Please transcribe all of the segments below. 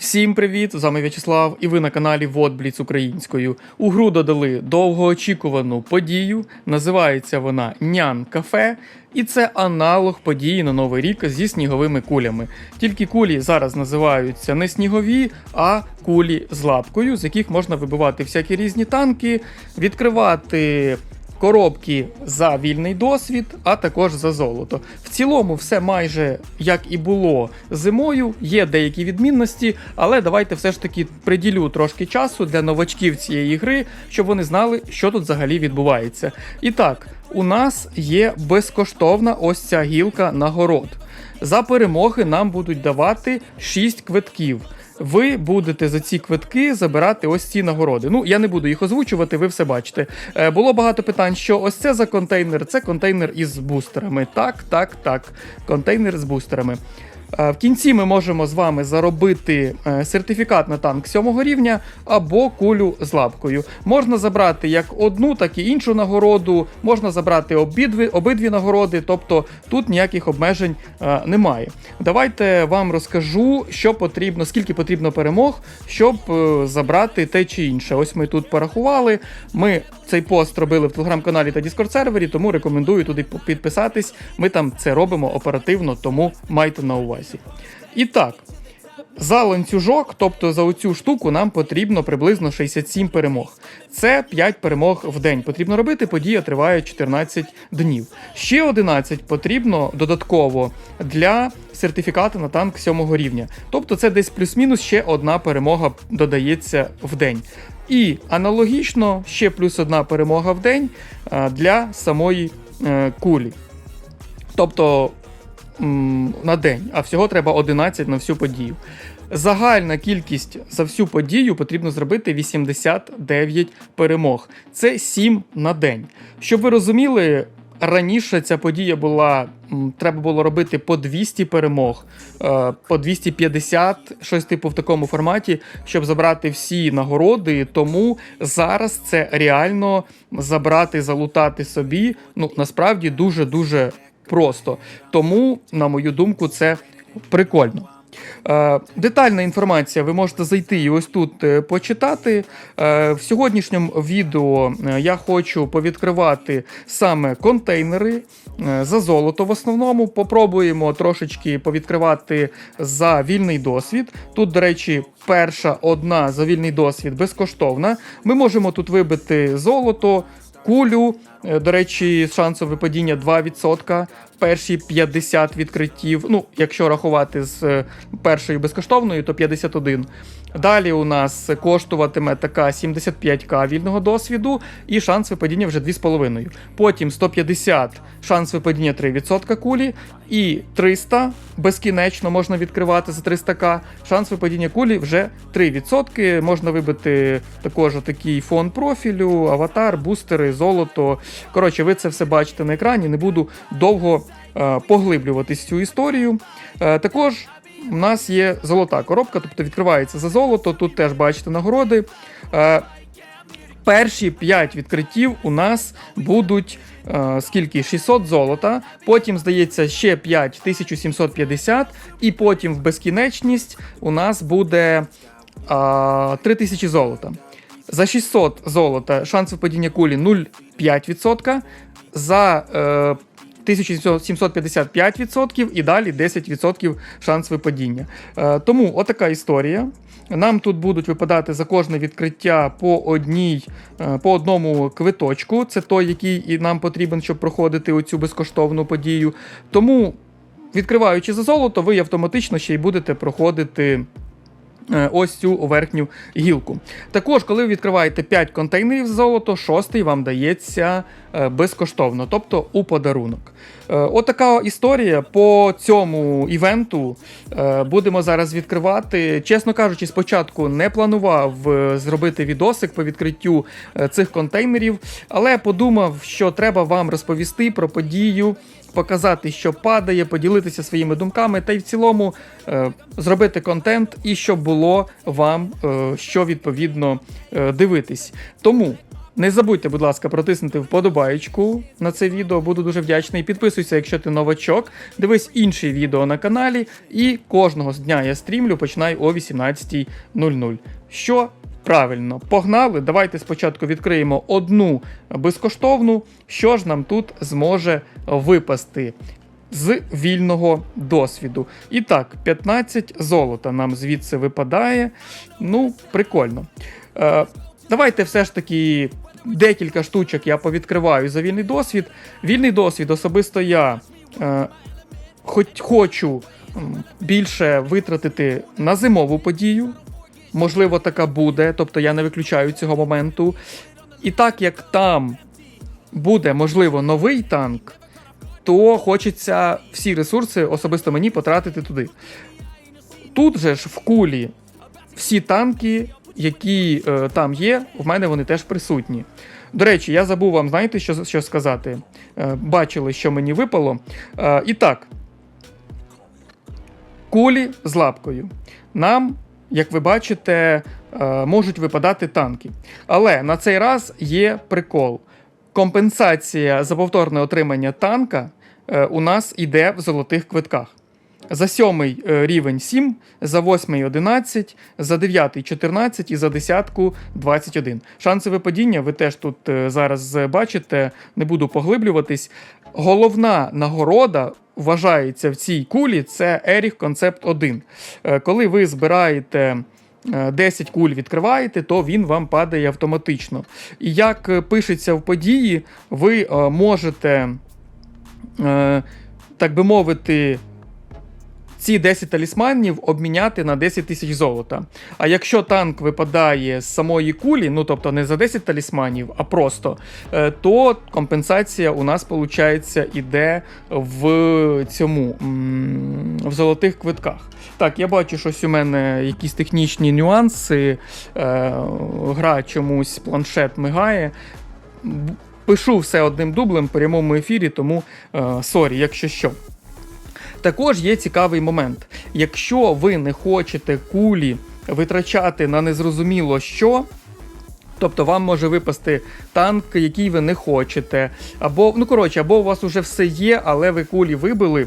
Всім привіт! З вами В'ячеслав, і ви на каналі Водбліц українською. У гру додали довгоочікувану подію. Називається вона Нян Кафе, і це аналог події на Новий рік зі сніговими кулями. Тільки кулі зараз називаються не снігові, а кулі з лапкою, з яких можна вибивати всякі різні танки, відкривати коробки за вільний досвід, а також за золото. В цілому, все майже як і було зимою. Є деякі відмінності, але давайте все ж таки приділю трошки часу для новачків цієї гри, щоб вони знали, що тут взагалі відбувається. І так, у нас є безкоштовна ось ця гілка нагород. За перемоги нам будуть давати 6 квитків. Ви будете за ці квитки забирати ось ці нагороди. Ну, я не буду їх озвучувати, ви все бачите. Е, було багато питань, що ось це за контейнер, це контейнер із бустерами. Так, так, так. Контейнер з бустерами. Е, В кінці ми можемо з вами заробити е, сертифікат на танк 7 рівня або кулю з лапкою. Можна забрати як одну, так і іншу нагороду, можна забрати обидві, обидві нагороди, тобто тут ніяких обмежень е, немає. Давайте вам розкажу, що потрібно, скільки потрібно перемог, щоб забрати те чи інше. Ось ми тут порахували. Ми цей пост робили в телеграм-каналі та Discord сервері, тому рекомендую туди підписатись. Ми там це робимо оперативно, тому майте на увазі. І так, за ланцюжок, тобто за оцю штуку, нам потрібно приблизно 67 перемог. Це 5 перемог в день. Потрібно робити, подія триває 14 днів. Ще 11 потрібно додатково для сертифікату на танк 7 рівня. Тобто це десь плюс-мінус ще одна перемога додається в день. І аналогічно ще плюс одна перемога в день для самої е, кулі. Тобто на день, а всього треба 11 на всю подію. Загальна кількість за всю подію потрібно зробити 89 перемог. Це 7 на день. Щоб ви розуміли, раніше ця подія була. Треба було робити по 200 перемог, е, по 250, щось типу в такому форматі, щоб забрати всі нагороди. Тому зараз це реально забрати, залутати собі. Ну насправді дуже дуже просто. Тому, на мою думку, це прикольно. Е, детальна інформація, ви можете зайти і ось тут е, почитати. Е, в сьогоднішньому відео я хочу повідкривати саме контейнери за золото. В основному попробуємо трошечки повідкривати за вільний досвід. Тут, до речі, перша одна за вільний досвід безкоштовна. Ми можемо тут вибити золото. Кулю, до речі, з шансом випадіння 2%. Перші 50 відкриттів. Ну, якщо рахувати з е, першою безкоштовною, то 51. Далі у нас коштуватиме така 75к вільного досвіду, і шанс випадіння вже 2,5. Потім 150 шанс випадіння 3% кулі, і 300 безкінечно можна відкривати за 300к. Шанс випадіння кулі вже 3%. Можна вибити також такий фон профілю, аватар, бустери, золото. Коротше, ви це все бачите на екрані. Не буду довго е, поглиблюватись цю історію. Е, також у нас є золота коробка, тобто відкривається за золото. Тут теж бачите нагороди. Е, перші 5 відкриттів у нас будуть скільки? 600 золота. Потім, здається, ще 5 1750, і потім в безкінечність у нас буде е, 3000 золота. За 600 золота шанс випадіння кулі 0,5%. За е, 1755% і далі 10% шанс випадіння. Е, тому отака історія. Нам тут будуть випадати за кожне відкриття по одній, е, по одному квиточку. Це той, який нам потрібен, щоб проходити оцю безкоштовну подію. Тому, відкриваючи за золото, ви автоматично ще й будете проходити. Е, Ось цю верхню гілку. Також, коли ви відкриваєте 5 контейнерів з золото, шостий вам дається е, безкоштовно, тобто у подарунок. Е, Отака історія по цьому івенту. Будемо зараз відкривати. Чесно кажучи, спочатку не планував зробити відосик по відкриттю цих контейнерів, але подумав, що треба вам розповісти про подію. Показати, що падає, поділитися своїми думками, та й в цілому е, зробити контент і щоб було вам е, що відповідно е, дивитись. Тому Не забудьте, будь ласка, протиснути вподобаєчку на це відео, буду дуже вдячний. Підписуйся, якщо ти новачок. Дивись інші відео на каналі. І кожного з дня я стрімлю, починаю о 18.00. Що? Правильно, погнали. Давайте спочатку відкриємо одну безкоштовну. Що ж нам тут зможе випасти з вільного досвіду? І так, 15 золота нам звідси випадає. Ну, прикольно. Е, давайте все ж таки декілька штучок я повідкриваю за вільний досвід. Вільний досвід особисто я е, хоч хочу більше витратити на зимову подію. Можливо, така буде, тобто я не виключаю цього моменту. І так як там буде, можливо, новий танк, то хочеться всі ресурси особисто мені потратити туди. Тут же ж в кулі всі танки, які е, там є, в мене вони теж присутні. До речі, я забув вам, знаєте, що, що сказати? Е, бачили, що мені випало. Е, і так, кулі з лапкою. Нам, як ви бачите, е, можуть випадати танки. Але на цей раз є прикол. Компенсація за повторне отримання танка е, у нас іде в золотих квитках. За сьомий е, рівень 7, за восьмий 11, за дев'ятий 14 і за десятку 21. Шанси випадіння ви теж тут зараз бачите, не буду поглиблюватись. Головна нагорода вважається в цій кулі це Еріх Концепт 1. Е, Коли ви збираєте. е, 10 куль відкриваєте, то він вам падає автоматично. І як е, пишеться в події, ви е, можете, е, так би мовити, ці 10 талісманів обміняти на 10 тисяч золота. А якщо танк випадає з самої кулі, ну тобто не за 10 талісманів, а просто, е, то компенсація у нас, виходить, іде в цьому в золотих квитках. Так, я бачу, щось у мене якісь технічні нюанси. Е, гра чомусь планшет мигає. Пишу все одним дублем в прямому ефірі, тому е, сорі, якщо що. Також є цікавий момент. Якщо ви не хочете кулі витрачати на незрозуміло що. Тобто вам може випасти танк, який ви не хочете, або, ну коротше, або у вас уже все є, але ви кулі вибили.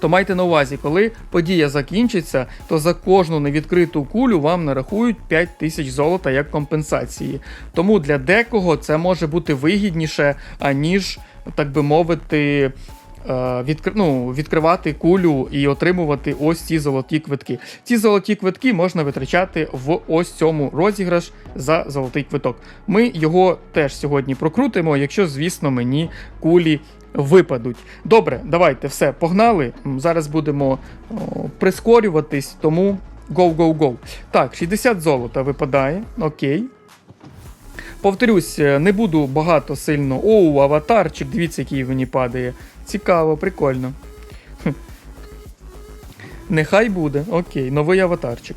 То майте на увазі, коли подія закінчиться, то за кожну невідкриту кулю вам нарахують 5 тисяч золота як компенсації. Тому для декого це може бути вигідніше, аніж, так би мовити, відкр... ну, відкривати кулю і отримувати ось ці золоті квитки. Ці золоті квитки можна витрачати в ось цьому розіграш за золотий квиток. Ми його теж сьогодні прокрутимо, якщо, звісно, мені кулі випадуть. Добре, давайте все, погнали. Зараз будемо о, прискорюватись, тому go, go, go. Так, 60 золота випадає, окей. Повторюсь, е, не буду багато сильно. Оу, аватарчик, дивіться, який мені падає. Цікаво, прикольно. Нехай буде. Окей, новий аватарчик.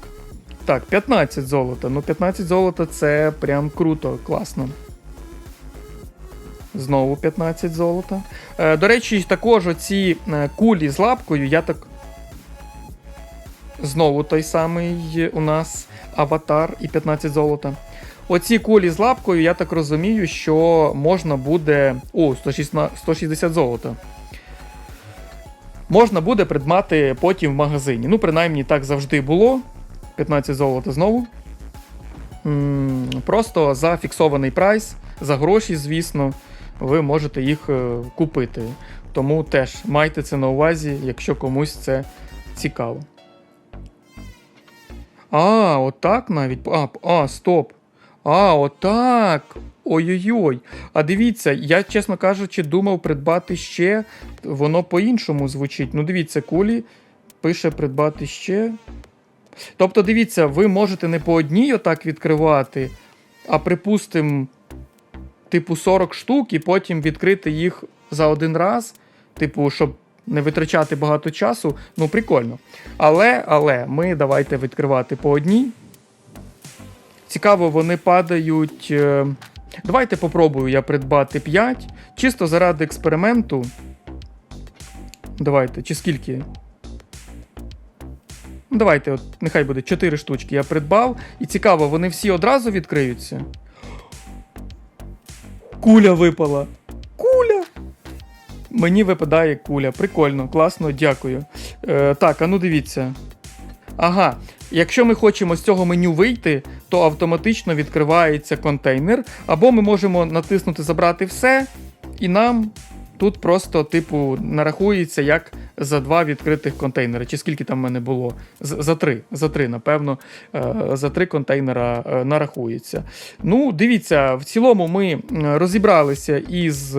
Так, 15 золота. Ну, 15 золота це прям круто, класно. Знову 15 золота. Е, до речі, також оці е, кулі з лапкою, я так. Знову той самий у нас аватар і 15 золота. Оці кулі з лапкою, я так розумію, що можна буде. О, 116 160 золота. Можна буде придбати потім в магазині. Ну, принаймні, так завжди було. 15 золота знову. Просто за фіксований прайс, за гроші, звісно, ви можете їх е, купити. Тому теж майте це на увазі, якщо комусь це цікаво. А, отак навіть. А, а, стоп. А, отак. Ой-ой-ой. А дивіться, я, чесно кажучи, думав придбати ще. Воно по-іншому звучить. Ну, дивіться, кулі пише придбати ще. Тобто, дивіться, ви можете не по одній отак відкривати, а припустимо, типу 40 штук, і потім відкрити їх за один раз. Типу, щоб не витрачати багато часу. Ну, прикольно. Але, але, ми давайте відкривати по одній. Цікаво, вони падають. е, Давайте попробую я придбати 5. Чисто заради експерименту. Давайте, чи скільки? Ну, Давайте, от, нехай буде 4 штучки. Я придбав. І цікаво, вони всі одразу відкриються. Куля випала. Куля! Мені випадає куля. Прикольно, класно, дякую. Е, так, а ну дивіться. Ага, якщо ми хочемо з цього меню вийти, то автоматично відкривається контейнер, або ми можемо натиснути Забрати все, і нам тут просто, типу, нарахується як за два відкритих контейнери. Чи скільки там в мене було? За три, за три, напевно, е, за три контейнера е, нарахується. Ну, дивіться, в цілому ми розібралися із.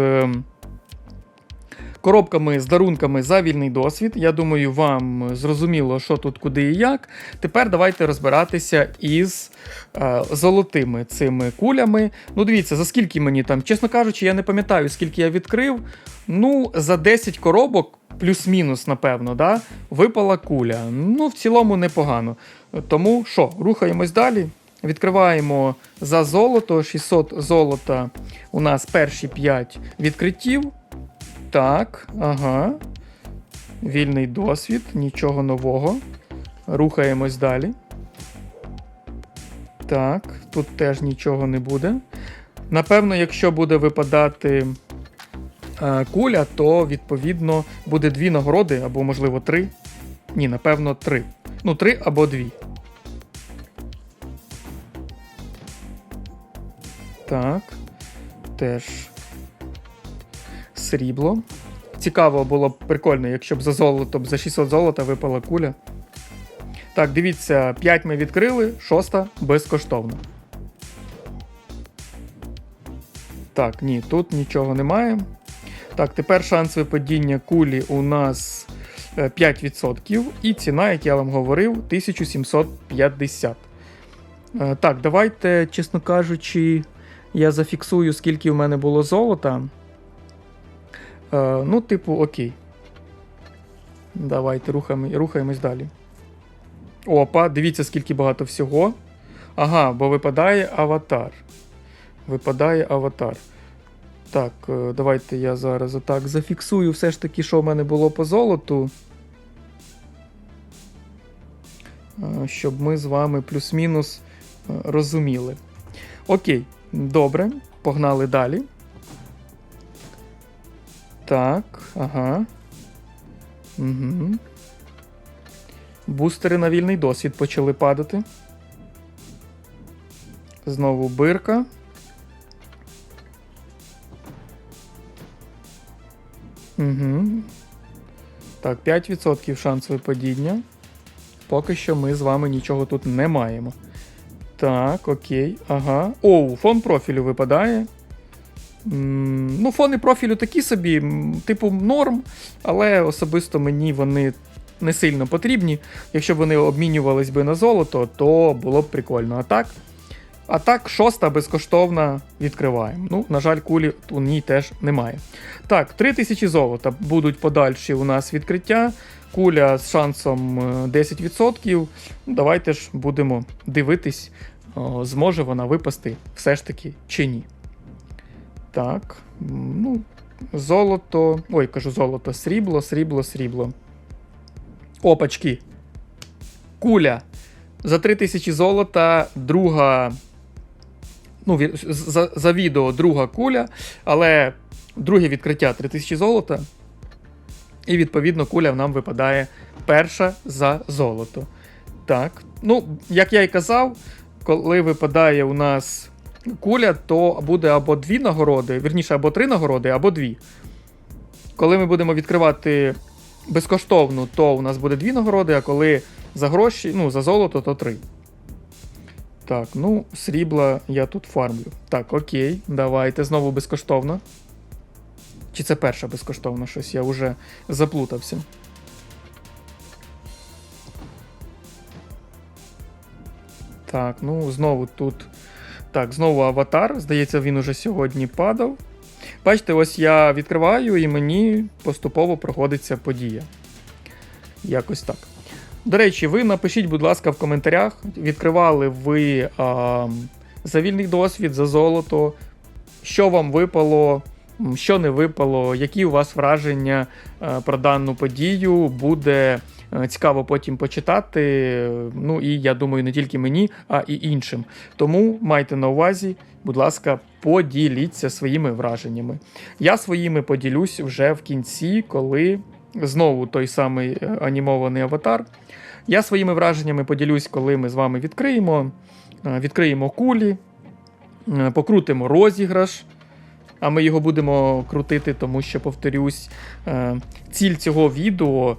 Коробками з дарунками за вільний досвід. Я думаю, вам зрозуміло, що тут, куди і як. Тепер давайте розбиратися із е, золотими цими кулями. Ну, дивіться, за скільки мені там, чесно кажучи, я не пам'ятаю, скільки я відкрив. Ну, за 10 коробок, плюс-мінус, напевно, да, випала куля. Ну, в цілому непогано. Тому що, рухаємось далі. Відкриваємо за золото, 600 золота. У нас перші 5 відкриттів. Так, ага. Вільний досвід, нічого нового. Рухаємось далі. Так, тут теж нічого не буде. Напевно, якщо буде випадати е, куля, то відповідно буде дві нагороди, або, можливо, три. Ні, напевно, три. Ну, три або дві. Так. Теж срібло. Цікаво було б прикольно, якщо б за золото б за 600 золота випала куля. Так, дивіться, 5 ми відкрили, шоста безкоштовно. Так, ні, тут нічого немає. Так, тепер шанс випадіння кулі у нас е, 5%. І ціна, як я вам говорив, 1750. Е, Так, давайте, чесно кажучи, я зафіксую, скільки в мене було золота. Е, ну, типу, окей. Давайте рухаємо, рухаємось далі. Опа, дивіться, скільки багато всього. Ага, бо випадає аватар. Випадає аватар. Так, е, давайте я зараз отак зафіксую все ж таки, що в мене було по золоту. Е, Щоб ми з вами плюс-мінус розуміли. Окей, добре, погнали далі. Так, ага. Угу. Бустери на вільний досвід почали падати. Знову бирка. Угу. Так, 5% шанс випадіння. Поки що ми з вами нічого тут не маємо. Так, окей, ага. Оу, фон профілю випадає. Ну, фони профілю такі собі, типу норм, але особисто мені вони не сильно потрібні. Якщо б вони обмінювались би на золото, то було б прикольно. А так, а так, шоста безкоштовна відкриваємо. Ну, на жаль, кулі у ній теж немає. Так, 3000 золота будуть подальші у нас відкриття. Куля з шансом е, 10%. Ну, Давайте ж будемо дивитись, зможе вона випасти все ж таки чи ні. Так, ну, золото. Ой, кажу золото, срібло, срібло, срібло. Опачки. Куля. За 3000 золота, друга. Ну, за, за відео друга куля, але друге відкриття 3000 золота. І відповідно куля нам випадає перша за золото. Так. Ну, як я і казав, коли випадає у нас куля, то буде або дві нагороди, вірніше, або три нагороди, або дві. Коли ми будемо відкривати безкоштовну, то у нас буде дві нагороди, а коли за гроші, ну, за золото, то три. Так, ну, срібла я тут фармлю. Так, окей, давайте знову безкоштовно. Чи це перша безкоштовна щось? Я вже заплутався. Так, ну знову тут. Так, знову аватар. Здається, він уже сьогодні падав. Бачите, ось я відкриваю і мені поступово проходиться подія. Якось так. До речі, ви напишіть, будь ласка, в коментарях, відкривали ви а, за вільний досвід, за золото, що вам випало, що не випало, які у вас враження е, про дану подію буде цікаво потім почитати. е, Ну і я думаю, не тільки мені, а і іншим. Тому майте на увазі, будь ласка, поділіться своїми враженнями. Я своїми поділюсь вже в кінці, коли знову той самий е, анімований аватар. Я своїми враженнями поділюсь, коли ми з вами відкриємо. Е, Відкриємо кулі, е, покрутимо розіграш. А ми його будемо крутити, тому що, повторюсь, е, ціль цього відео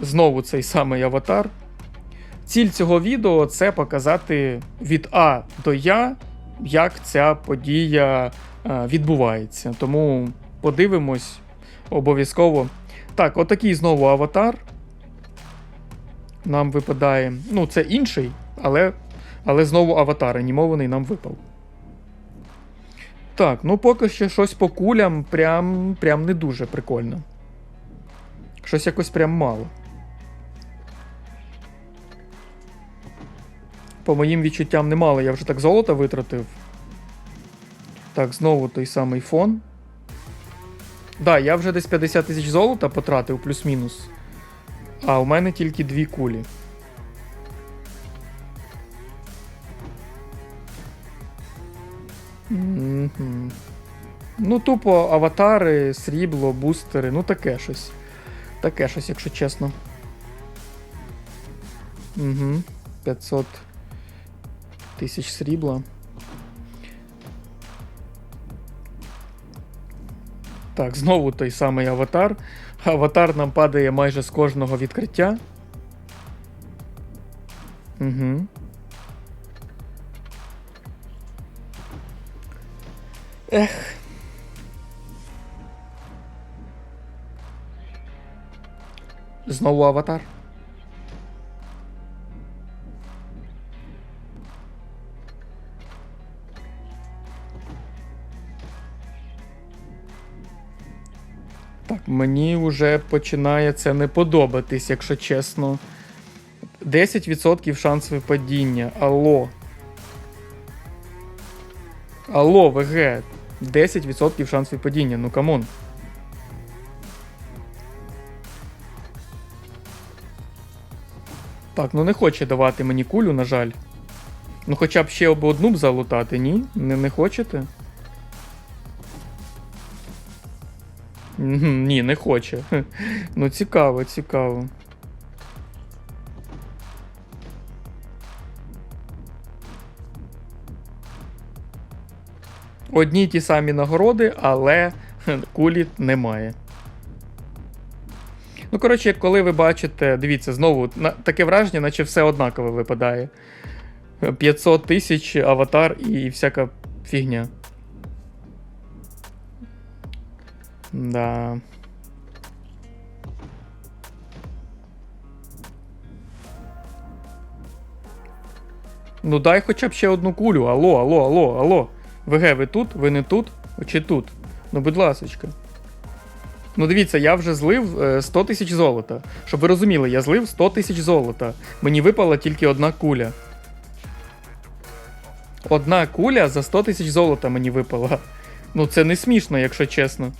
знову цей самий аватар. Ціль цього відео це показати від А до Я, як ця подія е, відбувається. Тому подивимось обов'язково. Так, отакий знову аватар. Нам випадає. Ну, це інший, але, але знову аватар анімований нам випав. Так, ну поки що щось по кулям прям, прям не дуже прикольно. Щось якось прям мало. По моїм відчуттям немало, я вже так золота витратив. Так, знову той самий фон. Да, я вже десь 50 тисяч золота потратив, плюс-мінус. А у мене тільки дві кулі. Мгм. Ну, тупо аватари, срібло, бустери, ну таке щось. Таке щось, якщо чесно. Угу. 500 тисяч срібла. Так, знову той самий аватар. Аватар нам падає майже з кожного відкриття. Угу. Ех. Знову аватар. Мені вже починає це не подобатись, якщо чесно. 10% шанс випадіння. Алло. Алло, ВГ. 10% шанс випадіння. Ну камон. Так, ну не хоче давати мені кулю, на жаль. Ну хоча б ще одну б залутати, ні? Не, не хочете? Ні, не хоче. Ну цікаво, цікаво. Одні ті самі нагороди, але кулі немає. Ну, коротше, коли ви бачите, дивіться, знову таке враження, наче все однаково випадає. 500 тисяч аватар і всяка фігня. Да. Ну дай хоча б ще одну кулю. Алло, алло, алло, алло. ВГ, ви тут? Ви не тут? Чи тут? Ну, будь ласочка. Ну, дивіться, я вже злив е, 100 тисяч золота. Щоб ви розуміли, я злив 100 тисяч золота. Мені випала тільки одна куля. Одна куля за 100 тисяч золота мені випала. Ну, це не смішно, якщо чесно.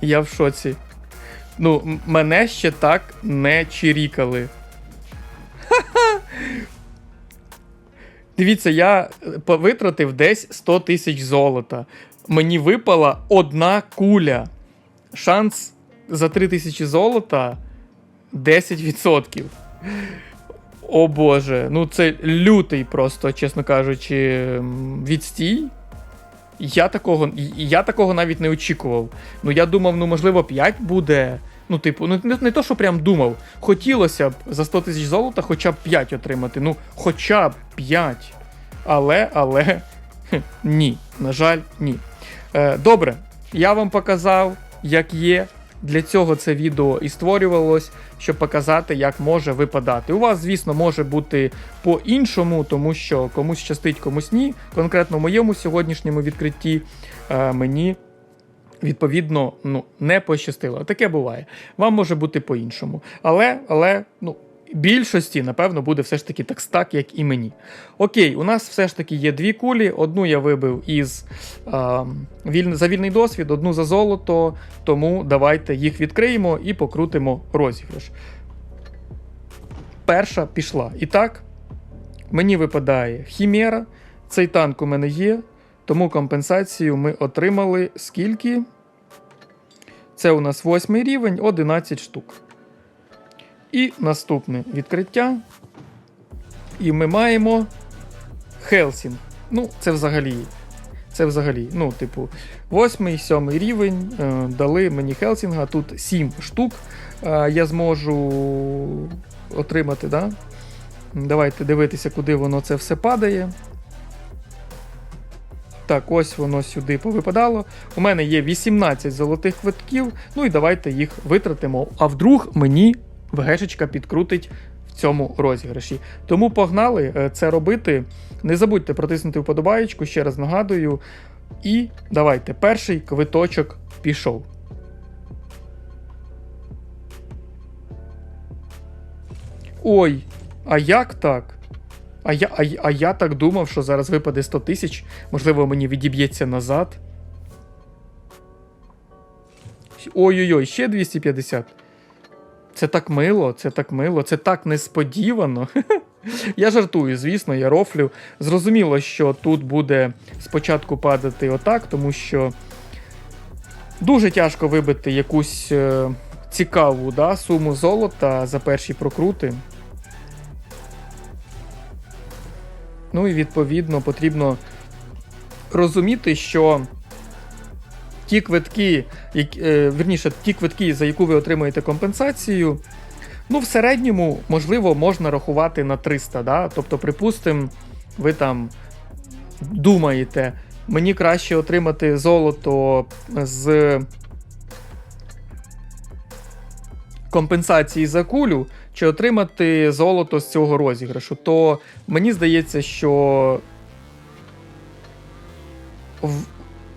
Я в шоці. Ну, мене ще так не чирікали. Дивіться, я е, витратив десь 100 тисяч золота. Мені випала одна куля. Шанс за 3 тисячі золота 10%. О Боже, ну це лютий просто, чесно кажучи, відстій. Я такого, я такого навіть не очікував. Ну я думав, ну можливо, 5 буде. Ну, типу, ну не, не то, що прям думав. Хотілося б за 100 тисяч золота хоча б 5 отримати. Ну, хоча б 5. Але, але ні. На жаль, ні. Е, добре, я вам показав, як є. Для цього це відео і створювалось, щоб показати, як може випадати. У вас, звісно, може бути по-іншому, тому що комусь щастить, комусь ні. Конкретно в моєму сьогоднішньому відкритті е, мені. Відповідно, ну, не пощастило. Таке буває. Вам може бути по-іншому. Але, але, ну, більшості, напевно, буде все ж таки так так, як і мені. Окей, у нас все ж таки є дві кулі. Одну я вибив із а, віль... за вільний досвід, одну за золото. Тому давайте їх відкриємо і покрутимо розіграш. Перша пішла. І так, мені випадає Хімера. Цей танк у мене є. Тому компенсацію ми отримали скільки? Це у нас восьмий рівень, 11 штук. І наступне відкриття. І ми маємо Хелсінг. Ну, це взагалі. Це взагалі, ну, типу, восьмий, сьомий рівень е, дали мені Хелсінга. Тут 7 штук. Е, я зможу отримати, да? Давайте дивитися, куди воно це все падає. Так, ось воно сюди повипадало. У мене є 18 золотих квитків. Ну і давайте їх витратимо. А вдруг мені ВГшечка підкрутить в цьому розіграші. Тому погнали е, це робити. Не забудьте протиснути вподобаєчку, ще раз нагадую. І давайте, перший квиточок пішов. Ой, а як так? А я, а, а я так думав, що зараз випаде 100 тисяч, можливо, мені відіб'ється назад. Ой-ой-ой, ще 250. Це так мило, це так мило, це так несподівано. Я жартую, звісно, я рофлю. Зрозуміло, що тут буде спочатку падати отак, тому що дуже тяжко вибити якусь е, цікаву да, суму золота за перші прокрути. Ну і відповідно потрібно розуміти, що ті квитки, е, верніше, ті квитки, за яку ви отримуєте компенсацію, ну, в середньому, можливо, можна рахувати на 300. Да? Тобто, припустимо, ви там думаєте, мені краще отримати золото з компенсації за кулю, чи отримати золото з цього розіграшу, то мені здається, що в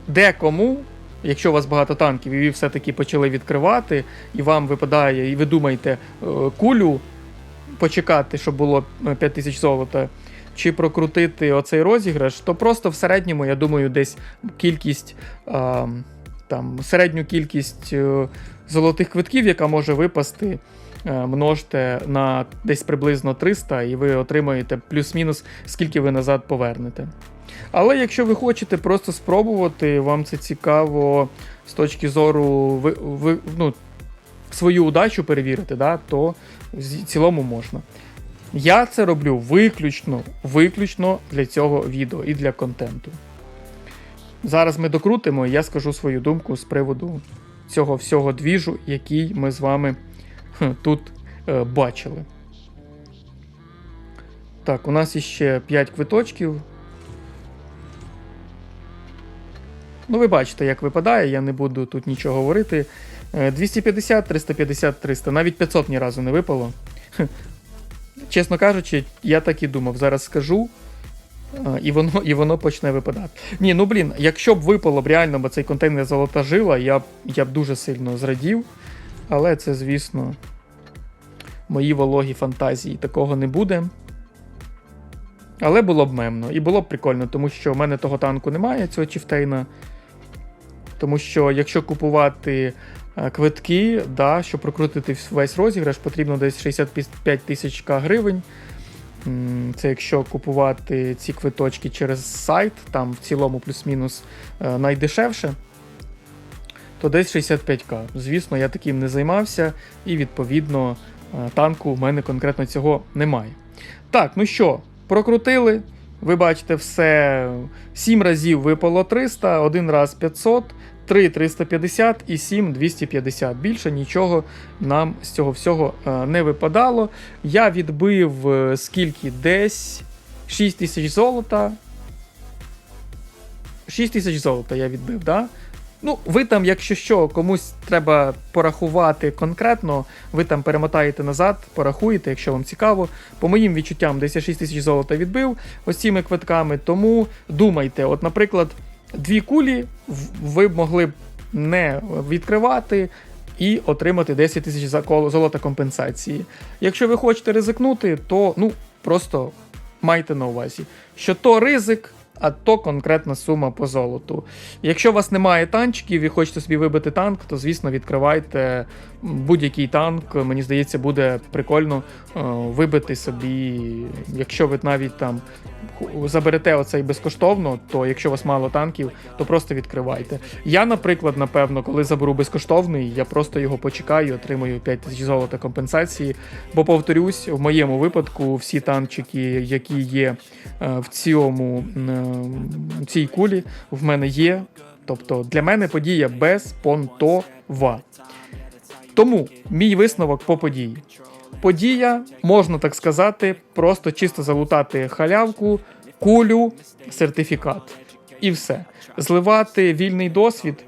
декому, якщо у вас багато танків, і ви все-таки почали відкривати, і вам випадає, і ви думаєте е, кулю почекати, щоб було 5 тисяч золота, чи прокрутити оцей розіграш, то просто в середньому, я думаю, десь кількість. Там, середню кількість е, золотих квитків, яка може випасти, е, множте на десь приблизно 300, і ви отримаєте плюс-мінус, скільки ви назад повернете. Але якщо ви хочете просто спробувати, вам це цікаво з точки зору ви, ви, ну, свою удачу перевірити, да, то в цілому можна. Я це роблю виключно, виключно для цього відео і для контенту. Зараз ми докрутимо, і я скажу свою думку з приводу цього всього двіжу, який ми з вами тут е, бачили. Так, у нас іще 5 квиточків. Ну, ви бачите, як випадає, я не буду тут нічого говорити. Е, 250, 350, 300, навіть 500 ні разу не випало. Чесно кажучи, я так і думав. Зараз скажу. І воно і воно почне випадати. Ні, ну блін, якщо б випало б реально б цей контейнер золота жила, я я б дуже сильно зрадів. Але це, звісно, мої вологі фантазії. Такого не буде. Але було б мемно. І було б прикольно, тому що в мене того танку немає, цього чіфтейна. Тому що якщо купувати е, квитки, да, щоб прокрутити весь розіграш, потрібно десь 65 тисяч гривень. Це якщо купувати ці квиточки через сайт, там в цілому плюс-мінус е, найдешевше, то десь 65к. Звісно, я таким не займався, і відповідно е, танку у мене конкретно цього немає. Так, ну що, прокрутили. Ви бачите, все 7 разів випало 300, один раз 500, 3 350 і 7 250. Більше нічого нам з цього всього е, не випадало. Я відбив е, скільки? Десь 6 тисяч золота. 6 тисяч золота я відбив, да? Ну, ви там, якщо що, комусь треба порахувати конкретно, ви там перемотаєте назад, порахуєте, якщо вам цікаво. По моїм відчуттям, десь я 6 тисяч золота відбив ось цими квитками. Тому думайте, от, наприклад, дві кулі ви б могли б не відкривати. і отримати 10 тисяч золота компенсації. Якщо ви хочете ризикнути, то ну просто майте на увазі, що то ризик. А то конкретна сума по золоту. Якщо у вас немає танчиків і хочете собі вибити танк, то звісно відкривайте будь-який танк. Мені здається, буде прикольно е, вибити собі. Якщо ви навіть там заберете оцей безкоштовно, то якщо у вас мало танків, то просто відкривайте. Я, наприклад, напевно, коли заберу безкоштовний, я просто його почекаю, отримую 5 тисяч золота компенсації. Бо повторюсь, в моєму випадку всі танчики, які є е, в цьому е, цій кулі, в мене є. Тобто для мене подія безпонтова. Тому мій висновок по події. Подія, можна так сказати, просто чисто залутати халявку, кулю, сертифікат. І все. Зливати вільний досвід.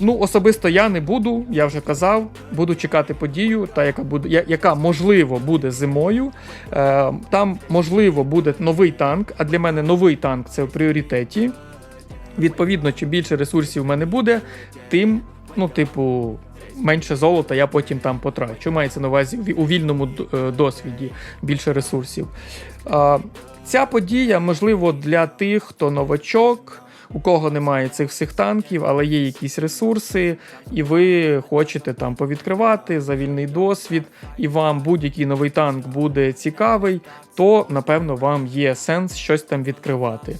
Ну, особисто я не буду, я вже казав, буду чекати подію, та яка буде, яка можливо буде зимою. Е, там можливо буде новий танк, а для мене новий танк це в пріоритеті. Відповідно, чим більше ресурсів в мене буде, тим, ну, типу, менше золота я потім там потрачу. Мається на увазі у вільному е, досвіді більше ресурсів. Ця подія, можливо, для тих, хто новачок, у кого немає цих всіх танків, але є якісь ресурси, і ви хочете там повідкривати за вільний досвід, і вам будь-який новий танк буде цікавий, то напевно вам є сенс щось там відкривати.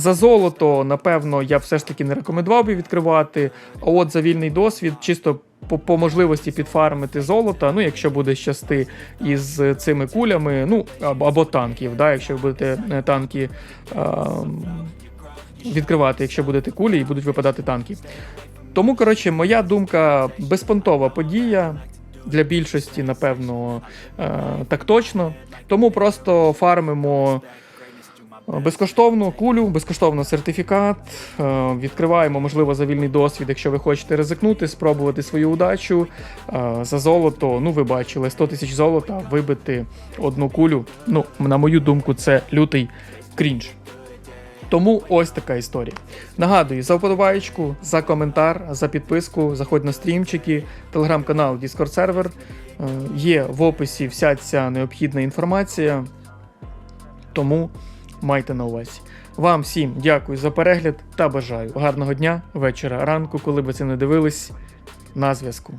За золото, напевно, я все ж таки не рекомендував би відкривати. А от за вільний досвід, чисто по, по можливості підфармити золото, ну, якщо буде щасти із цими кулями, ну, або, або танків, да, якщо будете е, танки а, відкривати, якщо будете кулі і будуть випадати танки. Тому, коротше, моя думка безпонтова подія. Для більшості, напевно, е, так точно. Тому просто фармимо безкоштовну кулю, безкоштовно сертифікат. е, Відкриваємо, можливо, за вільний досвід, якщо ви хочете ризикнути, спробувати свою удачу. Е, За золото, ну ви бачили, 100 тисяч золота, вибити одну кулю. Ну, на мою думку, це лютий крінж. Тому ось така історія. Нагадую, за вподобаєчку, за коментар, за підписку, заходь на стрімчики, телеграм-канал, Discord сервер. Є в описі вся ця необхідна інформація. Тому майте на увазі. Вам всім дякую за перегляд та бажаю гарного дня, вечора, ранку, коли би це не дивились. На зв'язку.